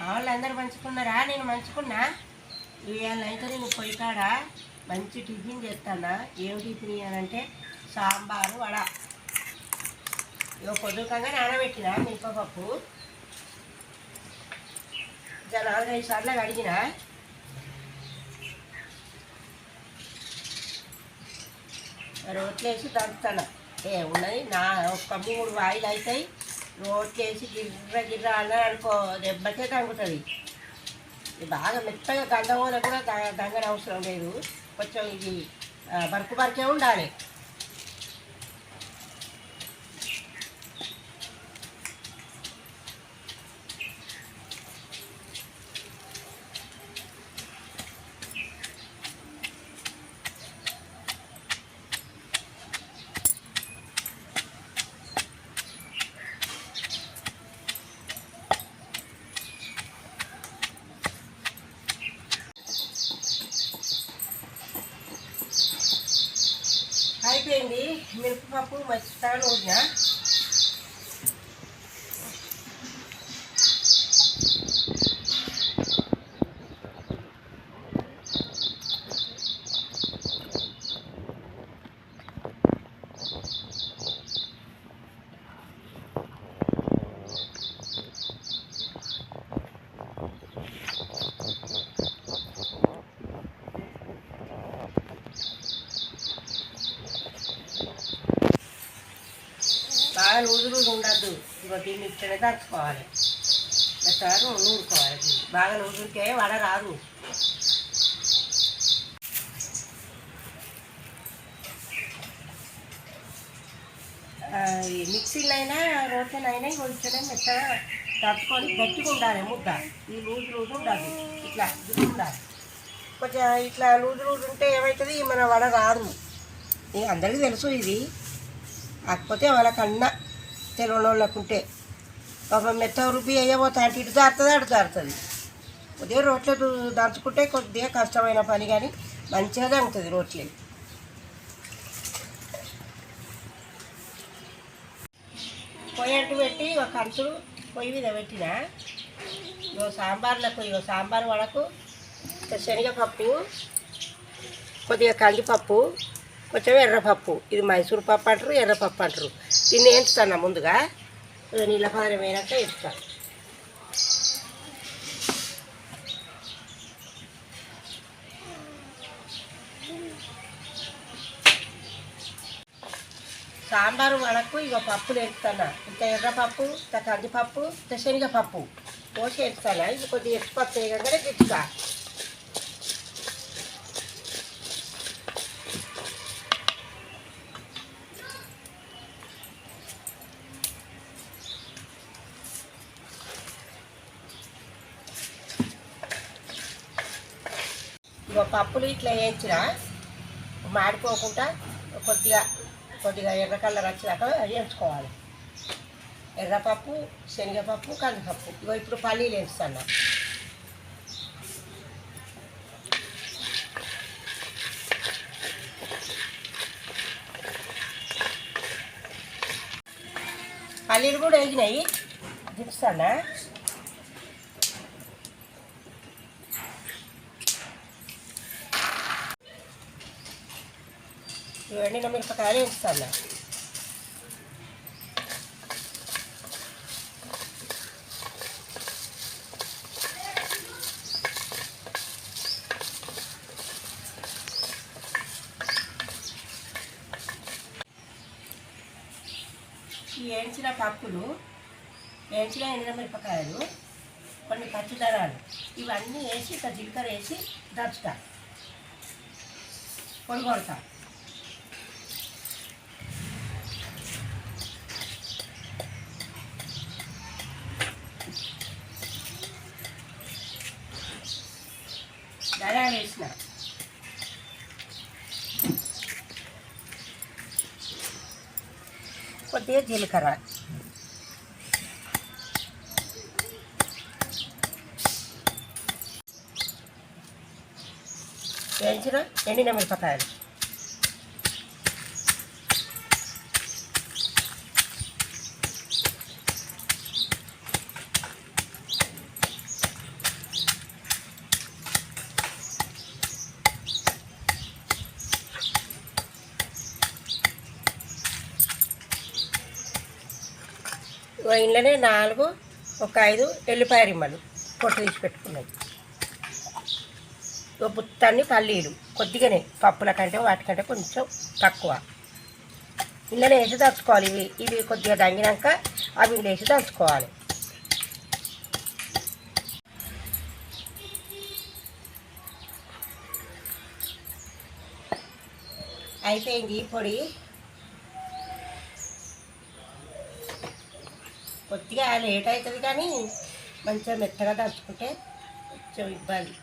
వాళ్ళు అందరు మంచుకున్నారా నేను మంచుకున్నా ఇవాళ అయితే నేను పొయ్యి కాడ మంచి టిఫిన్ చేస్తానా? ఏం టిఫిన్ ఇవ్వాలంటే సాంబారు వడ. ఇక పొద్దుకంగా నానబెట్టిన మిరపపప్పు ఇంకా నాలుగైదు సార్లు కడిగిన. రోట్లేసి దంచుతాను. ఏ ఉన్నది నా ఒక మూడు వాయిలు అవుతాయి రోట్లేసి గిర్ర గిర్ర అన్నది అనుకో దెబ్బకే తంగుతుంది ఇది బాగా మెత్తగా గంధం కూడా ద- దంగన అవసరం లేదు. కొంచెం ఇది బరుకు బరికే ఉండాలి. అయిపోయింది మిరపపప్పు మెత్తగా నూరిన బాగా లూజు లూజు ఉండద్దు ఇగో దీన్ని దంచుకోవాలి మెత్తగా నూరుకోవాలి. బాగా నూరికే వడ రాదు. ఈ మిక్సీలో అయినా రోట్లనైనా కొంచెం మెత్తగా దంచుకొని గట్టిగా ఉండాలి ముద్ద. ఈ లూజు లూజు ఉండాలి ఇట్లా ఇది ఉండాలి. కొంచెం ఇట్లా లూజు లూజు ఉంటే ఏమవుతుంది మన వడ రాదు. అందరికీ తెలుసు ఇది. కాకపోతే వాళ్ళకన్నా తెలియని వాళ్ళకుంటే ఒక మెత్త రుబ్బి వేయబోతా అంటే ఇటు జారుతుంది అటు జారుతుంది. కొద్దిగా రోట్లో దంచుకుంటే కొద్దిగా కష్టమైన పని కానీ మంచిగా దంగుతుంది రోట్లు. పొయ్యి అంటు పెట్టి ఒక కంచులు పొయ్యి మీద పెట్టిన. ఇగో సాంబార్లకు ఇగో సాంబార్ వడకు శనగపప్పు కొద్దిగా కందిపప్పు కొంచెం ఎర్రపప్పు. ఇది మైసూర్ పప్పు అంటారు ఎర్రపప్పు అంటారు. దీన్ని వేయించుతాను ముందుగా? నీళ్ళ పాదం అయినాక వేస్తా సాంబారు వడకు ఇక పప్పులు వేస్తాను ఇంత ఎర్రపప్పు ఇంత కందిపప్పు ఇంత శనగపప్పు. పోసి వేస్తాను? ఇది కొద్దిగా ఎత్తుపప్పు వేయగానే తిట్టుతా పప్పులు ఇట్లా వేయించిన మాడిపోకుండా కొద్దిగా కొద్దిగా ఎర్ర కలర్ వచ్చాక వేయించుకోవాలి. ఎర్రపప్పు శనగపప్పు కందిపప్పు. ఇగో ఇప్పుడు పల్లీలు వేస్తాను పల్లీలు కూడా వేగినాయి. దించుతానా ఎండిన మిరపకాయలు వేస్తాను ఈ వేయించిన పప్పులు వేయించిన ఎండిన మిరపకాయలు కొన్ని పచ్చిదరాలు ఇవన్నీ వేసి ఇట్లా జీలకర్ర వేసి దంచుతా. పొడి కొడతా ధనియాలు వేసిన కొద్దిగా జీలకర్ర వేయించిన ఎండిన మిరపకాయలు ఇంట్లోనే నాలుగు ఒక ఐదు ఎల్లిపాయ రిమ్మలు పొట్టు తీసి పెట్టుకున్నాయి. ఒక పుత్తాన్ని పల్లీలు కొద్దిగానే పప్పుల కంటే వాటికంటే కొంచెం తక్కువ. ఇంట్లోనే వేసి దంచుకోవాలి. ఇవి ఇవి కొద్దిగా దంగినాక అవి వేసి దంచుకోవాలి. అయిపోయింది ఈ పొడి. కొద్దిగా లేట్ అవుతుంది కానీ మంచిగా మెత్తగా దంచుకుంటే కొంచెం ఇబ్బంది.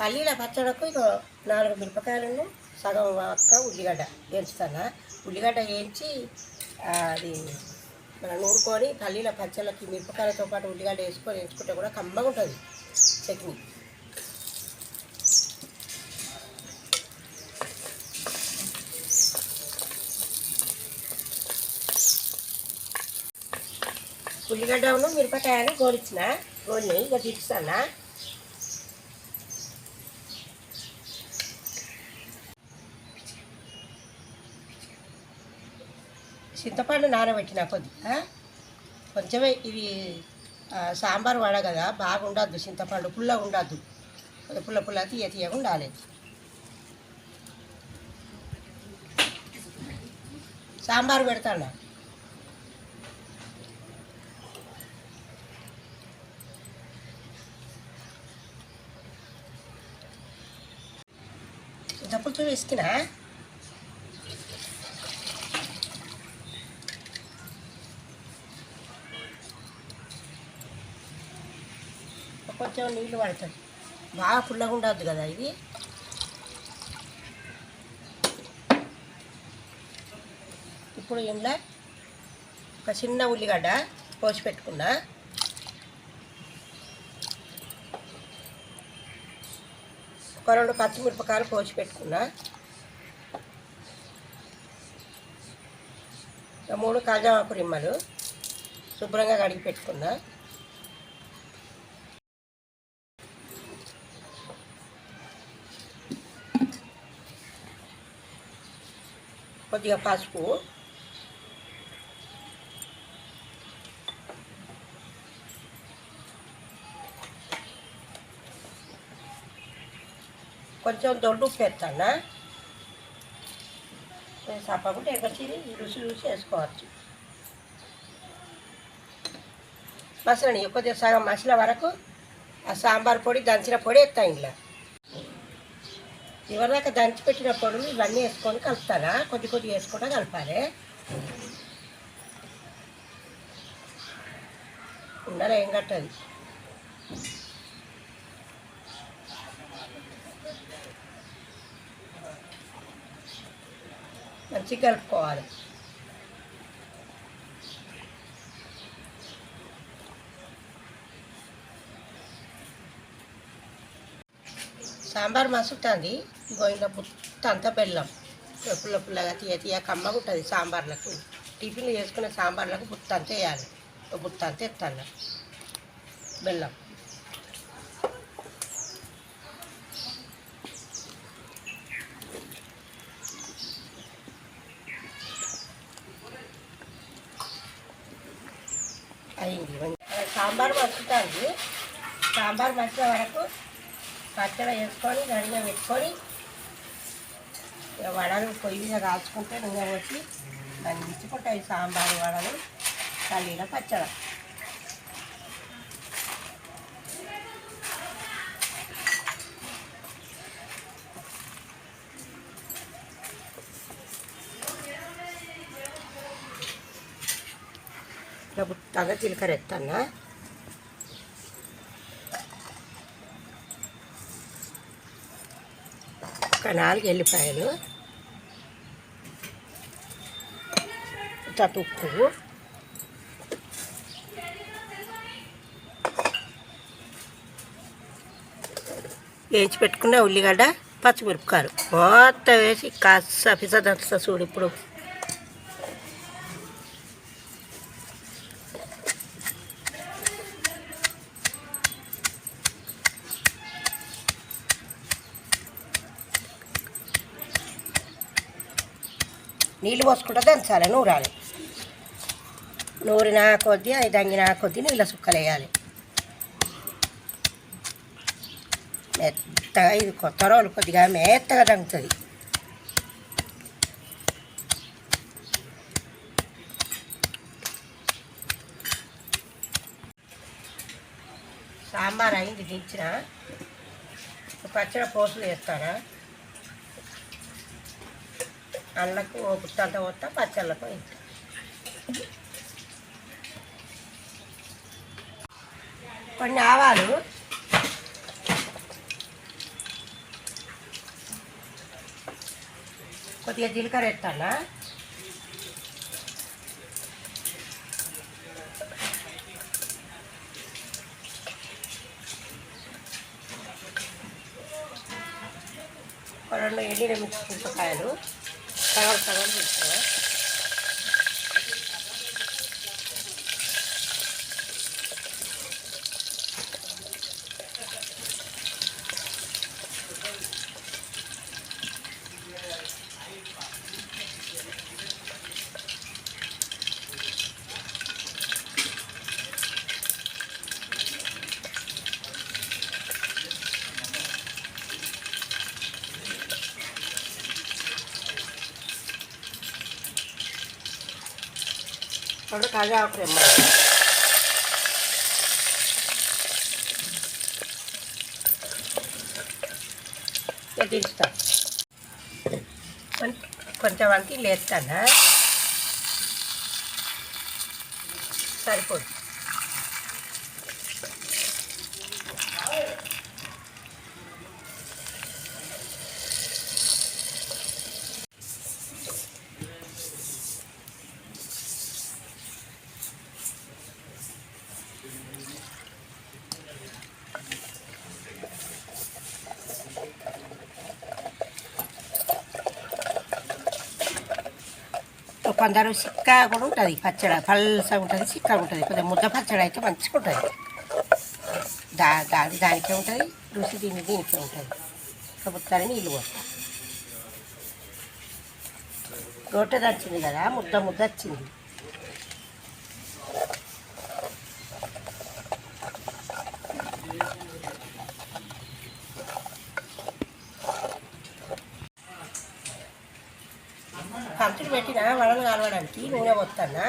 పల్లీల పచ్చడకు ఇక నాలుగు మిరపకాయలను సగం ఒక్క ఉల్లిగడ్డ వేయించుతాను ఉల్లిగడ్డ వేయించి అది మనం నూరుకొని పల్లీల పచ్చళ్ళకి మిరపకాయలతో పాటు ఉల్లిగడ్డ వేసుకొని వేసుకుంటే కూడా కమ్మగా ఉంటుంది చట్నీ. ఉల్లిగడ్డను మిరపకాయను గోలిచ్చిన గోలిని ఇక తీస్తానా చింతపండు నానబెట్టిన కొద్దిగా కొంచెమే ఇది సాంబార్ వడ కదా బాగుండద్దు చింతపండు పుల్లగా ఉండద్దు. పుల్ల పుల్ల తీయ తీయగా ఉండాలి. సాంబార్ పెడతాను? చింతపులుసు వేసుకున్నా? కొంచెం నీళ్ళు పడుతుంది బాగా పుల్లగా ఉండద్దు కదా ఇది? ఇప్పుడు ఇంట్లో ఒక చిన్న ఉల్లిగడ్డ పోసి పెట్టుకున్నా. ఒక రెండు పచ్చిమిరపకాయలు కోసి పెట్టుకున్నా. మూడు కాజామాకు రిమ్మలు శుభ్రంగా కడిగి పెట్టుకున్నా. కొద్దిగా పసుపు కొంచెం దొడ్డు ఉప్పు వేస్తానా? సప్పకుంటే రుచి రుచి వేసుకోవచ్చు. మసలని కొద్దిగా సగం మసల వరకు ఆ సాంబార్ పొడి దంచిన పొడి ఎత్తా ఇంట్లో. ఎవరిదాకా దంచి పెట్టిన పొడులు ఇవన్నీ వేసుకొని కలుపుతానా? కొద్ది కొద్ది వేసుకుంటా కలపాలి. ఉండాలి ఏం కట్టదు? మంచిగా కలుపుకోవాలి. సాంబార్ మసుతుంది ఇగో ఇలా పుత్త అంతా బెల్లం. పుల్ల పుల్లగా తీయ తీయ కమ్మగుంటుంది సాంబార్లకు. టిఫిన్లు చేసుకునే సాంబార్లకు పుత్త వేయాలి. ఓ అంతా ఎత్తాను బెల్లం అయింది సాంబార్ మసుతుంది సాంబార్ మసిన వరకు పచ్చడి వేసుకొని గడిగా పెట్టుకొని వడలు పొయ్యి మీద కాల్చుకుంటే నూనె పోసి దాన్ని మిచ్చిపోతాయి సాంబారు వడలు పల్లీల పచ్చడి. ఇక బుట్టగా జీలకర్ర ఎత్తన్నా. నాలుగు ఎల్లిపాయలు తప్పు ఉప్పు. వేయించి పెట్టుకున్న ఉల్లిగడ్డ పచ్చిమిరపకాయలు. మొత్తం వేసి కాస్త పిసదంతా చూడు ఇప్పుడు. పోసుకుంటా దంచాలి నూరాలి. నూరిన కొద్దీ అది దంగిన కొద్దీ నీళ్ళ సుక్కలు వేయాలి. మెత్తగా ఇది కొత్త రోజులు కొద్దిగా మెత్తగా దంగుతుంది సాంబార్ అయింది దించిన. పచ్చడి పోసులు వేస్తానా? అల్లకు ఓ పుట్టంత పోతా పచ్చళ్ళకు వేస్తా కొన్ని ఆవాలు. కొద్దిగా జీలకర్ర ఎత్తానా రెండు ఎండిన మిర్చి మిరపకాయలు సగం సగం తీసుకున్నా రెండు కరివేపాకు రెమ్మ దించుతా కొంచెం వంకి లేస్తానా? కొందరు సిక్కా కూడా ఉంటుంది పచ్చడి పల్సగా ఉంటుంది చిక్కగా ఉంటుంది కొద్దిగా ముద్ద పచ్చడి అయితే మంచిగా ఉంటుంది దా దాని దానికే ఉంటుంది రుచి దీని దీనికే ఉంటుంది ప్రభుత్వాన్ని నీళ్ళు పోస్తాం రొట్టె వచ్చింది కదా ముద్ద ముద్ద వచ్చింది కంచుడు పెట్టిన వడలు కాలవడానికి నూనె పోతానా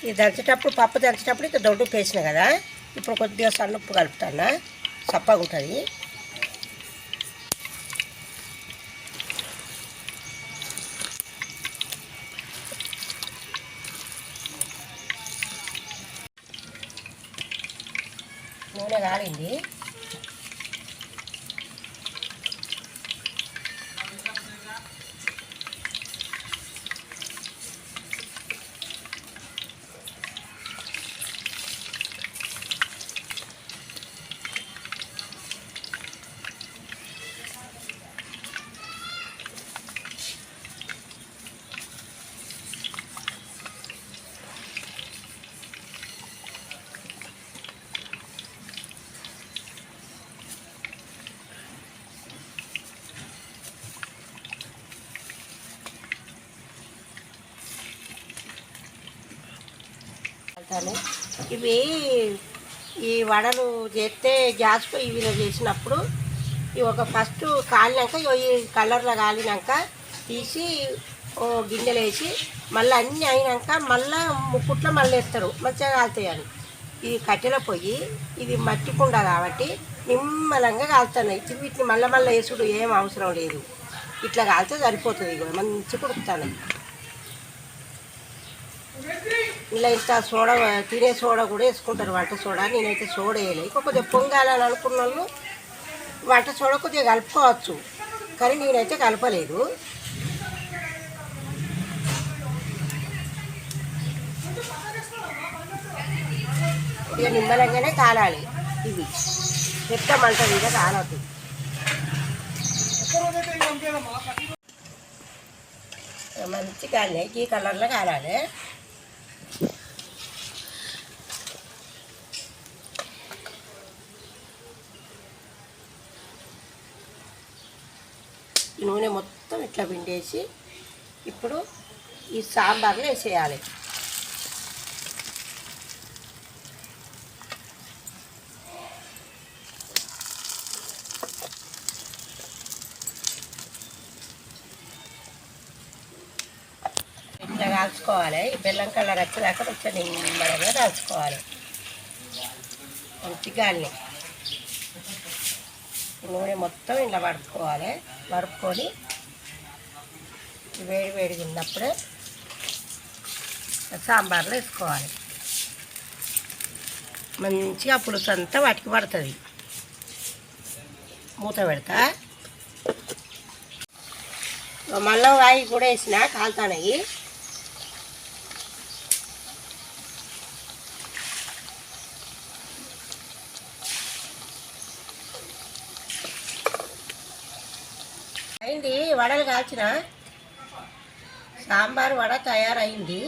ఇది దంచేటప్పుడు పప్పు దంచేటప్పుడు ఇక దొడ్డు పేసిన కదా? ఇప్పుడు కొద్దిగా సన్నుప్పు కలుపుతానా? చప్పగా ఉంటుంది. నూనె చేస్తాను. ఇవి ఈ వడలు చేస్తే గ్యాస్ పొయ్యి మీద చేసినప్పుడు ఇవి ఒక ఫస్ట్ కాలినాక ఈ కలర్లో కాలినాక తీసి ఓ గిన్నెలు వేసి మళ్ళీ అన్నీ అయినాక మళ్ళీ ముక్కుట్లో మళ్ళీ వేస్తారు. మంచిగా కాలుతాయి అని ఇది కట్టెల పొయ్యి ఇది మట్టి కుండ కాబట్టి నిమ్మలంగా కాలుతున్నాయి. వీటిని మళ్ళీ మళ్ళీ వేసుడు ఏం అవసరం లేదు. ఇట్లా కాలితే సరిపోతుంది ఇక మంచి కుడుకుతాను ఇలా ఇంత సోడా తినే సోడా కూడా వేసుకుంటారు వంట సోడా. నేనైతే సోడా వేయలేదు. ఇంకా కొద్దిగా పొంగాలని అనుకున్న వాళ్ళు వంట సోడా కొద్దిగా కలుపుకోవచ్చు. కానీ నేనైతే కలపలేదు. ఇక నిమ్మలంగానే కాలాలి. ఇవి పెద్ద మంట మీద కాలవద్దు మంచి కాలినాయి ఈ కలర్లో కాలాలి. నూనె మొత్తం ఇట్లా పిండేసి ఇప్పుడు ఈ సాంబార్లో వేసేయాలి. ఇట్లా కాల్చుకోవాలి. బెల్లం కలర్ వచ్చేదాకా కొంచెం నిమ్మడంగా కాల్చుకోవాలి. మంచి అన్ని. నూనె మొత్తం ఇలా పడుకోవాలి వరుపుకొని వేడి వేడిగా ఉన్నప్పుడే సాంబార్లో వేసుకోవాలి. మంచిగా పులుసు అంతా వాటికి పడుతుంది. మూత పెడతా. మళ్ళీ వాయి కూడా వేసిన కాలుతానవి అయింది వడలు కాల్చిన. సాంబార్ వడ తయారైంది.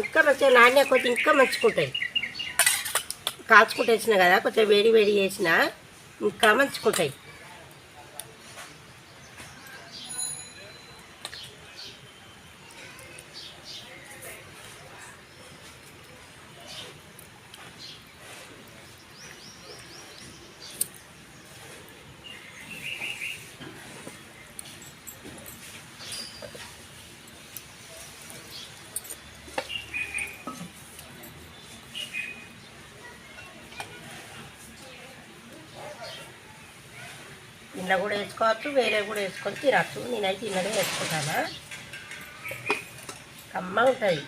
ఇంకా మంచిగా నాణ్య కొంచెం ఇంకా మంచుకుంటాయి. కాల్చుకుంటూ వేసిన కదా కొంచెం వేడి వేడి చేసిన ఇంకా మంచుకుంటాయి. ఇంట్లో కూడా వేసుకోవచ్చు వేరే కూడా వేసుకొని తినచ్చు. నేనైతే తిన్నదే వేసుకుంటానా? కమ్మ ఉంటుంది.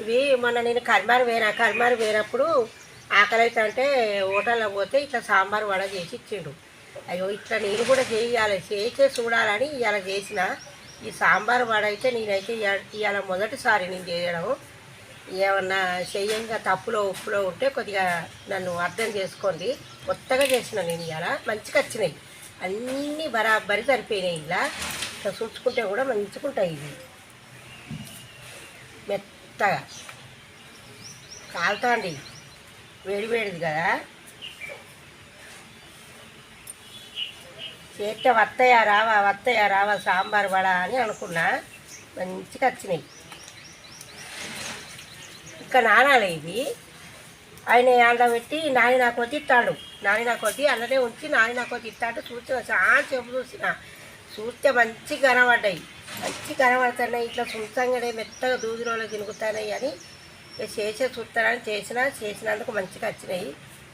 ఇవి మొన్న నేను కర్మారు వేనా కర్మారు వేనప్పుడు ఆకలి అయితే అంటే హోటల్లో పోతే ఇట్లా సాంబార్ వడ చేసి ఇచ్చిండు. అయ్యో ఇట్లా నేను కూడా చేయాలి చేసే చూడాలని ఇవాళ చేసిన. ఈ సాంబార్ వడ అయితే నేనైతే ఇవాళ మొదటిసారి నేను చేయడం. ఏమన్నా చెయ్యంగా తప్పులో ఉప్పులో ఉంటే కొద్దిగా నన్ను అర్థం చేసుకోండి. కొత్తగా చేసిన నేను ఇలా మంచిగా వచ్చినాయి. అన్నీ బరాబరి సరిపోయినాయి ఇలా. చూసుకుంటే కూడా మంచిగా ఉంటాయి ఇవి. మెత్తగా. కాలుతాండి వేడి వేడిది కదా. చేస్తే వత్తయా రావా వత్తయా రావా సాంబార్ వడ అని అనుకున్నా. మంచిగా వచ్చినాయి. ఇంకా నానాలి ఇవి. ఆయన అండ పెట్టి నాని నాకు వచ్చి ఇస్తాడు. నాని నాకు వచ్చి అల్లనే ఉంచి నాని నాకు వచ్చి ఇస్తాడు చూస్తే చాలా చెప్పు చూసిన. చూస్తే మంచి కనబడ్డాయి. మంచి కనబడుతున్నాయి. ఇట్లా సుంతంగానే మెత్తగా దూది రోజులు తినుగుతున్నాయి అని ఇక చేసే చూస్తానని చేసిన చేసినందుకు మంచిగా వచ్చినాయి.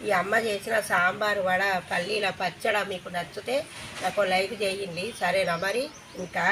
ఈ అమ్మ చేసిన సాంబారు వడ పల్లీల పచ్చడ మీకు నచ్చితే నాకు లైక్ చేయండి. సరేనా మరి? ఇంకా